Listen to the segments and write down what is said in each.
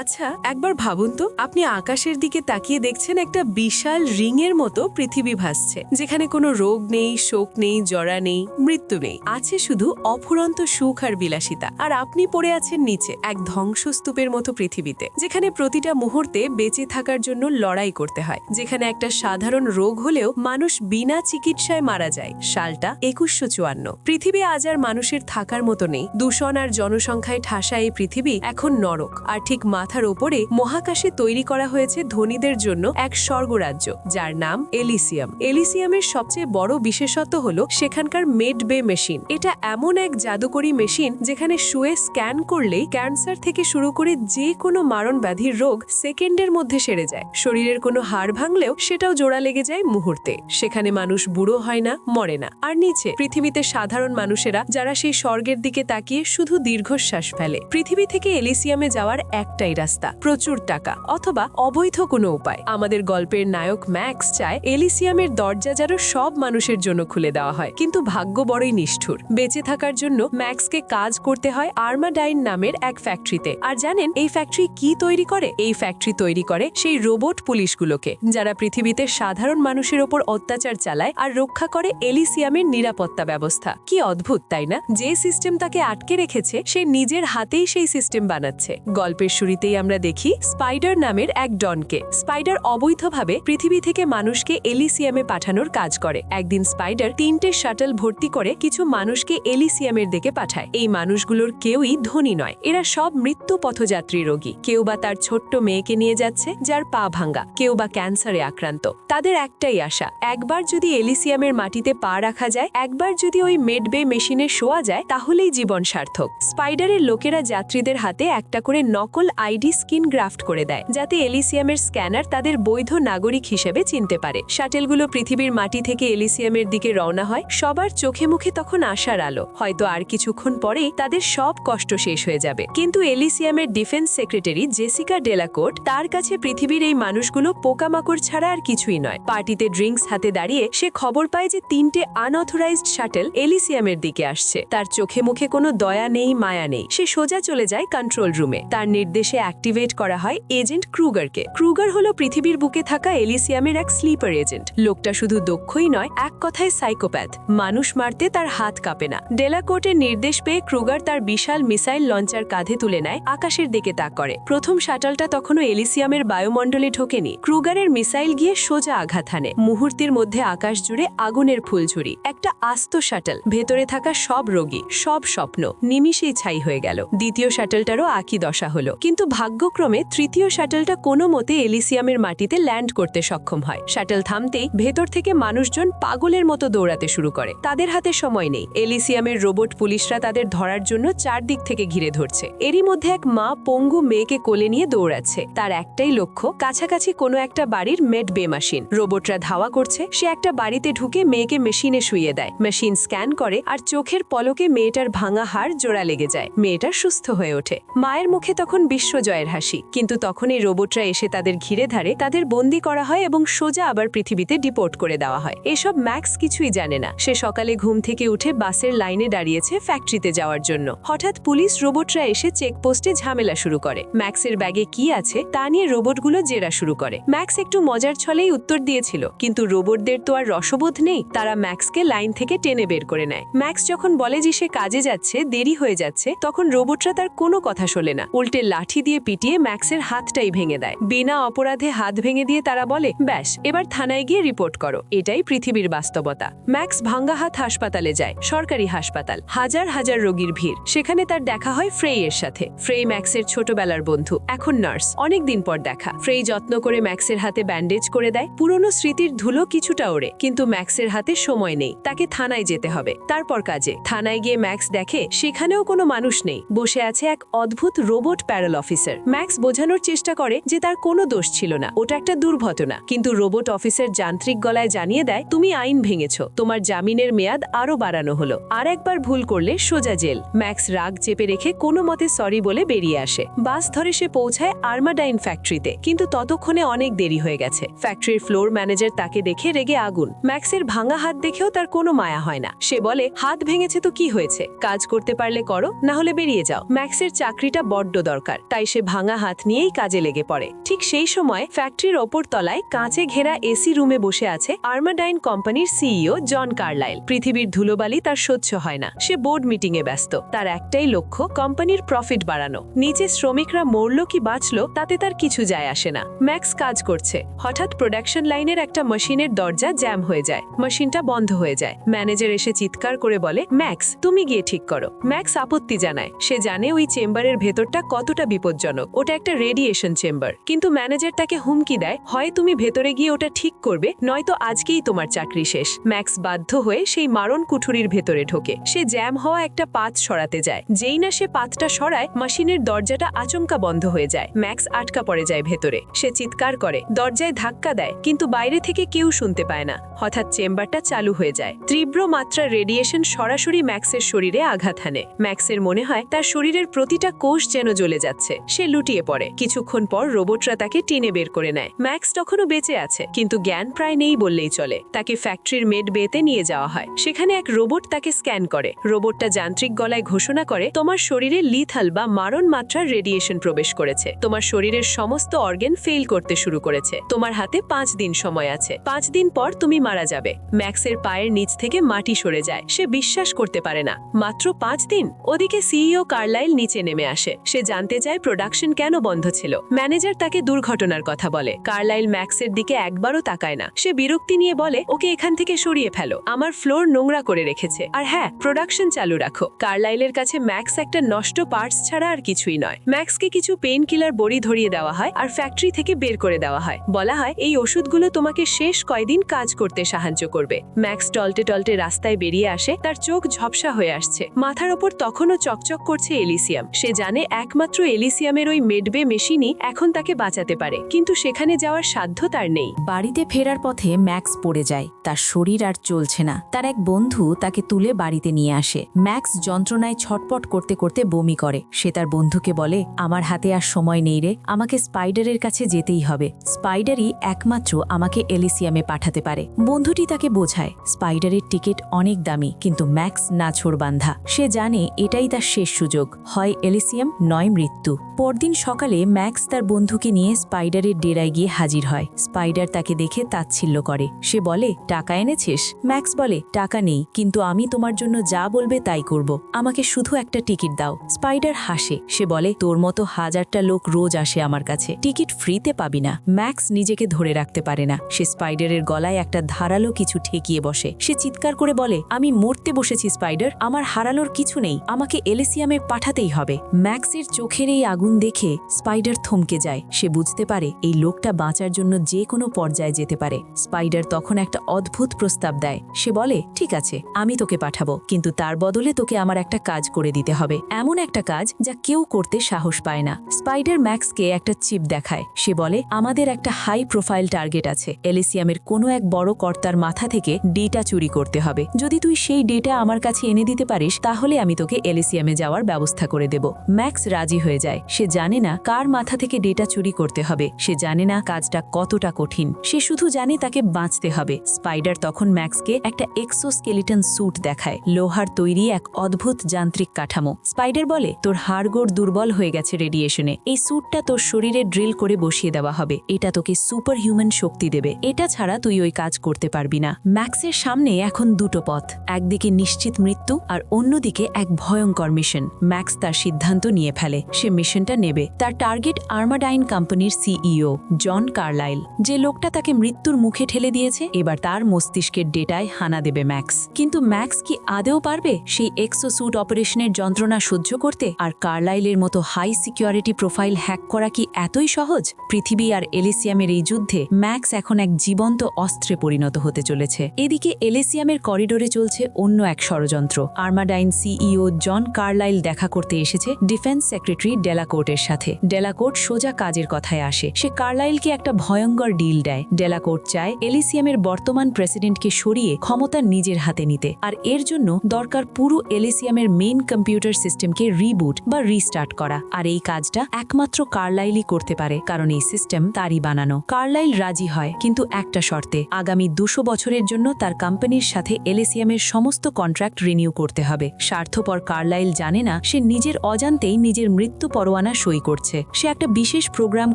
আচ্ছা একবার ভাবুন তো, আপনি আকাশের দিকে তাকিয়ে দেখছেন একটা বিশাল রিংয়ের মতো পৃথিবী ভাসছে, যেখানে কোনো রোগ নেই, শোক নেই, জরা নেই, মৃত্যু নেই। আছে শুধু অফুরন্ত সুখ আর বিলাসিতা, আর আপনি পড়ে আছেন নিচে, এক ধ্বংসস্তূপের মতো পৃথিবীতে, যেখানে প্রতিটা মুহূর্তে বেঁচে থাকার জন্য লড়াই করতে হয়, যেখানে একটা সাধারণ রোগ হলেও মানুষ বিনা চিকিৎসায় মারা যায়। সালটা একুশশো চুয়ান্ন। পৃথিবী আজ আর মানুষের থাকার মতো নেই, দূষণ আর জনসংখ্যায় ঠাসা এই পৃথিবী এখন নরক, আর ঠিক মাথার ওপরে মহাকাশে তৈরি করা হয়েছে ধনীদের জন্য এক স্বর্গরাজ্য, যার নাম এলিসিয়াম। এলিসিয়ামের সবচেয়ে বড় বিশেষত্ব হল সেখানকার মেড বে মেশিন। এটা এমন এক জাদুকরী মেশিন যেখানে শুয়ে স্ক্যান করলেই ক্যান্সার থেকে শুরু করে যে কোনো মারণ ব্যাধির রোগ সেকেন্ডের মধ্যে সেরে যায়। শরীরের কোনো হাড় ভাঙলেও সেটাও জোড়া লেগে যায় মুহূর্তে। সেখানে মানুষ বুড়ো হয় না, মরে না। আর নিচে, পৃথিবীতে সাধারণ মানুষেরা যারা সেই স্বর্গের দিকে তাকিয়ে শুধু দীর্ঘশ্বাস ফেলে। পৃথিবী থেকে এলিসিয়ামে যাওয়ার একটাই রাস্তা, প্রচুর টাকা অথবা অবৈধ কোনো উপায়। আমাদের গল্পের নায়ক ম্যাক্স চায় এলিসিয়ামের দরজা যেন সব মানুষের জন্য খুলে দেওয়া হয়, কিন্তু ভাগ্য বড়ই নিষ্ঠুর। বেঁচে থাকার জন্য ম্যাক্সকে কাজ করতে হয় আর্মাডাইন নামের এক ফ্যাক্টরিতে। আর জানেন, এই ফ্যাক্টরি কি তৈরি করে? এই ফ্যাক্টরি তৈরি করে সেই রোবট পুলিশগুলোকে, যারা পৃথিবীতে সাধারণ মানুষের ওপর অত্যাচার চালায় আর রক্ষা করে এলিসিয়ামের নিরাপত্তা ব্যবস্থা। কি অদ্ভুত, তাই না? যে সিস্টেম তাকে আটকে রেখেছে, সে নিজের হাতেই সেই সিস্টেম বানাচ্ছে। গল্পের শুরুতেই আমরা দেখি স্পাইডার নামের এক ডনকে। স্পাইডার অবৈধভাবে পৃথিবী থেকে মানুষকে এলিসিয়ামে পাঠানোর কাজ করে। একদিন স্পাইডার তিনটে শাটল ভর্তি করে কিছু মানুষকে এলিসিয়ামের দিকে পাঠায়। এই মানুষগুলোর কেউই ধনী নয়, এরা সব মৃত্যু পথযাত্রী রোগী। কেউ বা তার ছোট্ট মেয়েকে নিয়ে যাচ্ছে, যার পা ভাঙ্গা। কেউ বা ক্যান্সারে আক্রান্ত। তাদের একটাই আশা, একবার যদি এলিসিয়ামের মাটিতে পা রাখা যায়, একবার যদি ওই মেডবে মেশিনে শোয়া যায়, তাহলেই জীবন সার্থক। স্পাইডারের লোকেরা যাত্রীদের হাতে একটা করে নকল আইডি স্কিন গ্রাফট করে দেয়, যাতে এলিসিয়ামের স্ক্যানার তাদের বৈধ নাগরিক হিসেবে চিনতে পারে। শাটেলগুলো পৃথিবীর মাটি থেকে এলিসিয়ামের দিকে রওনা হয়, সবার চোখে মুখে তখন আশার আলো। হয়তো আর কিছুক্ষণ পরেই তাদের সব কষ্ট শেষ হয়ে যাবে। কিন্তু এলিসিয়ামের ডিফেন্স সেক্রেটারি জেসিকা ডেলাকোট তার কাছে পৃথিবীর এই মানুষগুলো পোকামাকড় ছাড়া আর কিছুই নয়। পার্টিতে ড্রিঙ্কস হাতে দাঁড়িয়ে সে খবর পায় যে তিনটে আনঅথরাইজড শাটেল এলিসিয়ামের দিকে আসছে। তার চোখে মুখে কোনো দয়া নেই, মায়া নেই। সে সোজা চলে যায় কন্ট্রোল রুমে। তার নির্দেশে অ্যাক্টিভেট করা হয় এজেন্ট ক্রুগারকে ক্রুগার হলো পৃথিবীর বুকে থাকা এলিসিয়ামের এক স্লিপার এজেন্ট লোকটা শুধু দক্ষই নয়, এক কথায় সাইকোপ্যাথ মানুষ মারতে তার হাত কাঁপে না। ডেলাকোর্টের নির্দেশ পেয়ে ক্রুগার তার বিশাল মিসাইল লঞ্চার কাঁধে তুলে নেয়, আকাশের দিকে তাক করে। প্রথম শাটলটা তখনও এলিসিয়ামের বায়ুমণ্ডলে ঢোকেনি। ক্রুগারের মিসাইল গিয়ে সোজা আঘাত হানে। মুহূর্তের মধ্যে আকাশ জুড়ে আগুনের ফুলঝুরি। একটা আস্ত শাটল ভেতরে থাকা সব রোগী, সব স্বপ্ন, নিমিষেই ছাই হয়ে গেল। দ্বিতীয় শাটলটারও একই দশা হলো। কিন্তু ভাগ্যক্রমে তৃতীয় শাটলটা কোনো মতে এলিসিয়ামের মাটিতে ল্যান্ড করতে সক্ষম হয়। শাটল থামতেই ভেতর থেকে মানুষজন পাগলের মতো দৌড়াতে শুরু করে। তাদের হাতে সময় নেই। এলিসিয়ামের রোবট পুলিশরা তাদের ধরার জন্য চারদিক থেকে ঘিরে ধরছে। এরই মধ্যে এক মা পঙ্গু মেয়েকে কোলে নিয়ে দৌড়াচ্ছে। তার একটাই লক্ষ্য, কাছাকাছি কোনো একটা বাড়ির মেড বে মেশিন। রোবটরা ধাওয়া করছে, সে একটা বাড়িতে ঢুকে মেয়েকে মেশিনে শুয়ে দেয়। মেশিন স্ক্যান করে আর চোখের পলকে মেয়েটার ভাঙা হাড় জোড়া লেগে যায়। মেয়েটা সুস্থ হয়ে ওঠে। মায়ের মুখে তখন বিশ্বজয়ের হাসি। কিন্তু তখন এই রোবটরা এসে তাদের ঘিরে ধারে তাদের বন্দি করা হয় এবং সোজা আবার পৃথিবীতে ডিপোর্ট করে দেওয়া হয়। এসব ম্যাক্স কিছুই জানে না। সে সকালে ঘুম থেকে উঠে বাসের লাইনে দাঁড়িয়েছে ফ্যাক্টরিতে যাওয়ার জন্য। হঠাৎ পুলিশ রোবটরা এসে চেকপোস্টে ঝামেলা শুরু করে। ম্যাক্সের ব্যাগে কি আছে তা নিয়ে রোবটগুলো জেরা শুরু করে। ম্যাক্স একটু মজার ছলেই উত্তর দিয়েছিল, কিন্তু রোবটদের তো আর রসবোধ নেই। তারা ম্যাক্সকে লাইন থেকে টেনে বের করে নেয়। ম্যাক্স যখন বলে যে সে কাজে যাচ্ছে, দেরি হয়ে যাচ্ছে, তখন রোবটরা তার কোনো কথা শোলে না। উল্টে লাঠি দিয়ে পিটিয়ে ম্যাক্সের হাতটাই ভেঙে দেয়। বিনা অপরাধে হাত ভেঙে দিয়ে তারা বলে, ব্যাস, এবার থানায় গিয়ে রিপোর্ট করো। এটাই পৃথিবীর বাস্তবতা। ম্যাক্স ভাঙ্গা হাত হাসপাতালে যায়, সরকারি হাসপাতাল, হাজার হাজার রোগীর ভিড়। সেখানে তার দেখা হয় ফ্রেই এর সাথে। ফ্রেই ম্যাক্সের ছোটবেলার বন্ধু, এখন নার্স। অনেক দিন পর দেখা। ফ্রেই যত্ন করে ম্যাক্সের হাতে ব্যান্ডেজ করে দেয়। পুরনো স্মৃতির ধুলো কিছুটা ওড়ে, কিন্তু ম্যাক্সের হাতে সময় নেই। তাকে থানায় যেতে হবে। তারপর কাজে। থানায় গিয়ে ম্যাক্স দেখে, সেখানেও কোনো মানুষ নেই। বসে আছে এক অদ্ভুত রোবট প্যারাল অফিসার। ম্যাক্স বোঝানোর চেষ্টা করে যে তার কোনো দোষ ছিল না। ওটা একটা দুর্ঘটনা। কিন্তু রোবট অফিসার যান্ত্রিক গলায় জানিয়ে দেয়, তুমি আইন ভেঙেছ। তোমার জামিনের মেয়াদ আরও বাড়ানো হলো। আর একবার ভুল করলে সোজা জেল। ম্যাক্স রাগ চেপে রেখে কোনো মতে সরি বলে বেরিয়ে আসে। বাস ধরে সে পৌঁছায় আর্মাডাইন ফ্যাক্টরিতে। কিন্তু ততক্ষণে অনেক দেরি হয়ে গেছে। ফ্যাক্টরির ফ্লোর ম্যানেজার তাকে দেখে রেগে আগুন। ম্যাক্সের ভাঙা হাত দেখেও তার কোনো মায়া হয় না। সে বলে, হাত ভেঙেছে তো কি হয়েছে? কাজ করতে পারলে করো, না হলে বেরিয়ে যাও। ম্যাক্সের চাকরিটা বড্ড দরকার। তাই তাই সে ভাঙা হাত নিয়েই কাজে লেগে পড়ে। ঠিক সেই সময় ফ্যাক্টরির ওপর তলায় কাঁচে ঘেরা এসি রুমে বসে আছে আর্মাডাইন কোম্পানির সিইও জন কার্লাইল। পৃথিবীর ধুলোবালি তার সহ্য হয় না। সে বোর্ড মিটিং এ ব্যস্ত। তার একটাই লক্ষ্য, কোম্পানির প্রফিট বাড়ানো। নিচে শ্রমিকরা মরল কি বাঁচল, তাতে তার কিছু যায় আসে না। ম্যাক্স কাজ করছে। হঠাৎ প্রোডাকশন লাইনের একটা মেশিনের দরজা জ্যাম হয়ে যায়। মেশিনটা বন্ধ হয়ে যায়। ম্যানেজার এসে চিৎকার করে বলে, ম্যাক্স, তুমি গিয়ে ঠিক করো। ম্যাক্স আপত্তি জানায়। সে জানে ওই চেম্বারের ভেতরটা কতটা বিপজ্জনক। ওটা একটা রেডিয়েশন চেম্বার কিন্তু ম্যানেজার তাকে হুমকি দেয়, হয় তুমি ভেতরে গিয়ে ওটা ঠিক করবে, নয়তো আজকেই তোমার চাকরি শেষ। ম্যাক্স বাধ্য হয়ে সেই মারণ কুঠুরির ভেতরে ঢোকে। সে জ্যাম হওয়া একটা পাত সরাতে যায়। যেই না সে পাতটা সরায় মেশিনের দরজাটা আচমকা বন্ধ হয়ে যায়। ম্যাক্স আটকা পড়ে যায় ভেতরে। সে চিৎকার করে, দরজায় ধাক্কা দেয়, কিন্তু বাইরে থেকে কেউ শুনতে পায় না। হঠাৎ চেম্বারটা চালু হয়ে যায়। তীব্র মাত্রার রেডিয়েশন সরাসরি ম্যাক্সের শরীরে আঘাত হানে। ম্যাক্সের মনে হয়, তার শরীরের প্রতিটা কোষ যেন জ্বলে যাচ্ছে। সে লুটিয়ে পড়ে। কিছুক্ষণ পর রোবটরা তাকে টেনে বের করে নেয়। ম্যাক্স তখনও বেঁচে আছে, কিন্তু জ্ঞান প্রায় নেই বললেই চলে। তাকে ফ্যাক্টরির মেড বেতে নিয়ে যাওয়া হয়। সেখানে এক রোবট তাকে স্ক্যান করে। রোবটটা যান্ত্রিক গলায় ঘোষণা করে, তোমার শরীরে লিথাল বা মারণ মাত্রার রেডিয়েশন প্রবেশ করেছে। তোমার শরীরের সমস্ত অর্গেন ফেল করতে শুরু করেছে। তোমার হাতে পাঁচ দিন সময় আছে। পাঁচ দিন পর তুমি মারা যাবে। ম্যাক্সের পায়ের নিচ থেকে মাটি সরে যায়। সে বিশ্বাস করতে পারে না। মাত্র পাঁচ দিন? ওদিকে সিইও কার্লাইল নিচে নেমে আসে। সে জানতে চায় প্রোডাকশন কেন বন্ধ ছিল? ম্যানেজার তাকে দুর্ঘটনার কথা বলে। কার্লাইল ম্যাক্সের দিকে একবারও তাকায় না। সে বিরক্তি নিয়ে বলে, ওকে এখান থেকে সরিয়ে ফেলো। আমার ফ্লোর নোংরা করে রেখেছে। আর হ্যাঁ প্রোডাকশন চালু রাখো। কার্লাইলের কাছে ম্যাক্স একটা নষ্ট পার্টস ছাড়া আর কিছুই নয়। ম্যাক্সকে কিছু পেইন কিলার বড়ি ধরিয়ে দেওয়া হয় আর ফ্যাক্টরি থেকে বের করে দেওয়া হয়। বলা হয়, এই ওষুধগুলো তোমাকে শেষ কয়দিন কাজ করতে সাহায্য করবে। ম্যাক্স টলটে টলটে রাস্তায় বেরিয়ে আসে, তার চোখ ঝপসা হয়ে আসছে। মাথার ওপর তখনও চকচক করছে এলিসিয়াম সে জানে, একমাত্র এলিসিয়ামের ওই মেডবে মেশিনই এখন তাকে বাঁচাতে পারে। কিন্তু সেখানে যাওয়ার সাধ্য তার নেই। বাড়িতে ফেরার পথে ম্যাক্স পড়ে যায়। তার শরীর আর চলছে না। তার এক বন্ধু তাকে তুলে বাড়িতে নিয়ে আসে। ম্যাক্স যন্ত্রণায় ছটপট করতে করতে বমি করে। সে তার বন্ধুকে বলে, আমার হাতে আর সময় নেই রে। আমাকে স্পাইডারের কাছে যেতেই হবে। স্পাইডারই একমাত্র আমাকে এলিসিয়ামে পাঠাতে পারে। বন্ধুটি তাকে বোঝায়, স্পাইডারের টিকিট অনেক দামি, কিন্তু ম্যাক্স নাছোড় বান্ধা সে জানে এটাই তার শেষ সুযোগ। হয় এলিসিয়াম, নয় মৃত্যু। পরদিন সকালে ম্যাক্স তার বন্ধুকে নিয়ে স্পাইডারের ডেরায় গিয়ে হাজির হয়। স্পাইডার তাকে দেখে তাচ্ছিল্য করে। সে বলে, টাকা এনেছিস? ম্যাক্স বলে, টাকা নেই, কিন্তু আমি তোমার জন্য যা বলবে তাই করব। আমাকে শুধু একটা টিকিট দাও। স্পাইডার হাসে। সে বলে, তোর মতো হাজারটা লোক রোজ আসে আমার কাছে। টিকিট ফ্রিতে পাবি না। ম্যাক্স নিজেকে ধরে রাখতে পারে না। সে স্পাইডারের গলায় একটা ধারালো কিছু ঠেকিয়ে বসে। সে চিৎকার করে বলে, আমি মরতে বসেছি, স্পাইডার। আমার হারালোর কিছু নেই। আমাকে এলিসিয়ামে পাঠাতেই হবে। ম্যাক্সের চোখের এই আগুন দেখে স্পাইডার থমকে যায়। সে বুঝতে পারে এই লোকটা বাঁচার জন্য যে কোনো পর্যায়ে যেতে পারে। স্পাইডার তখন একটা অদ্ভুত প্রস্তাব দেয়। সে বলে, ঠিক আছে, আমি তোকে পাঠাবো, কিন্তু তার বদলে তোকে আমার একটা কাজ করে দিতে হবে। এমন একটা কাজ যা কেউ করতে সাহস পায় না। স্পাইডার ম্যাক্সকে একটা চিপ দেখায়। সে বলে, আমাদের একটা হাই প্রোফাইল টার্গেট আছে। এলিসিয়ামের কোনো এক বড় কর্তার মাথা থেকে ডেটা চুরি করতে হবে। যদি তুই সেই ডেটা আমার কাছে এনে দিতে পারিস, তাহলে আমি তোকে এলিসিয়ামে যাওয়ার ব্যবস্থা করে দেব। ম্যাক্স রাজি হয়ে যায়। সে জানে না কার মাথা থেকে ডেটা চুরি করতে হবে। সে জানে না কাজটা কতটা কঠিন। সে শুধু জানে তাকে বাঁচতে হবে। স্পাইডার তখন ম্যাক্সকে একটা এক্সোস্কেলিটন স্যুট দেখায়। লোহার তৈরি এক অদ্ভুত যান্ত্রিক কাঠামো। স্পাইডার বলে, তোর হাড়গোড় দুর্বল হয়ে গেছে রেডিয়েশনে। এই স্যুটটা তোর শরীরে ড্রিল করে বসিয়ে দেওয়া হবে। এটা তোকে সুপার হিউম্যান শক্তি দেবে। এটা ছাড়া তুই ওই কাজ করতে পারবি না। ম্যাক্সের সামনে এখন দুটো পথ। একদিকে নিশ্চিত মৃত্যু আর অন্যদিকে এক ভয়ঙ্কর মিশন। ম্যাক্স তার সিদ্ধান্ত নিয়ে ফেলে। সে মিশনটা নেবে। তার টার্গেট আর্মাডাইন কোম্পানির সিইও, জন কার্লাইল। যে লোকটা তাকে মৃত্যুর মুখে ঠেলে দিয়েছে, এবার তার মস্তিষ্কের ডেটায় হানা দেবে ম্যাক্স। কিন্তু ম্যাক্স কি আদেও পারবে সেই এক্সোস্যুট অপারেশনের যন্ত্রণা সহ্য করতে? আর কার্লাইলের মতো হাই সিকিউরিটি প্রোফাইল হ্যাক করা কি এতই সহজ? পৃথিবী আর এলিসিয়ামের এই যুদ্ধে ম্যাক্স এখন এক জীবন্ত অস্ত্রে পরিণত হতে চলেছে। এদিকে এলিসিয়ামের করিডোরে চলছে অন্য এক ষড়যন্ত্র। আর্মাডাইন সিইও জন কার্লাইল দেখা করতে এসেছে ডিফেন্স সেক্রেটারি ডেলাকোর্টের সাথে। ডেলাকোর্ট সোজা কাজের কথায় আসে। সে কার্লাইলকে একটা ভয়ঙ্কর ডিল দেয়। ডেলাকোর্ট চায় এলিসিয়ামের বর্তমান প্রেসিডেন্টকে সরিয়ে ক্ষমতা নিজের হাতে নিতে। আর এর জন্য দরকার পুরো এলিসিয়ামের মেইন কম্পিউটার সিস্টেমকে রিবুট বা রিস্টার্ট করা। আর এই কাজটা একমাত্র কার্লাইলই করতে পারে, কারণ এই সিস্টেম তারই বানানো। কার্লাইল রাজি হয়, কিন্তু একটা শর্তে, আগামী দুশো বছরের জন্য তার কোম্পানির সাথে এলিসিয়ামের সমস্ত কন্ট্রাক্ট রিনিউ করতে হবে। স্বার্থপর কার্লাইল জানে না, সে নিজের অজান্তেই নিজের মৃত্যু পরোয়ানা সই করছে। সে একটা বিশেষ প্রোগ্রাম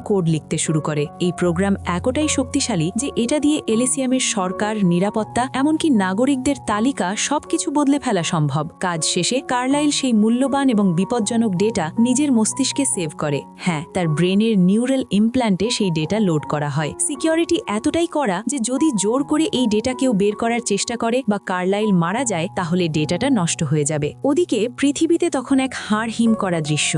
কোড লিখতে শুরু করে। এই প্রোগ্রাম এতটাই শক্তিশালী যে এটা দিয়ে এলেসিয়ামের সরকার, নিরাপত্তা, এমনকি নাগরিকদের তালিকা সবকিছু বদলে ফেলা সম্ভব। কাজ শেষে কার্লাইল সেই মূল্যবান এবং বিপজ্জনক ডেটা নিজের মস্তিষ্কে সেভ করে। হ্যাঁ তার ব্রেনের নিউরাল ইমপ্ল্যান্টে সেই ডেটা লোড করা হয়। সিকিউরিটি এতটাই করা যে যদি জোর করে এই ডেটা কেউ বের করার চেষ্টা করে বা কার্লাইল মারা যায়, তাহলে ডেটাটা নষ্ট হয়ে যাবে। ওদিকে পৃথিবীতে তখন এক হাড় হিম করা দৃশ্য।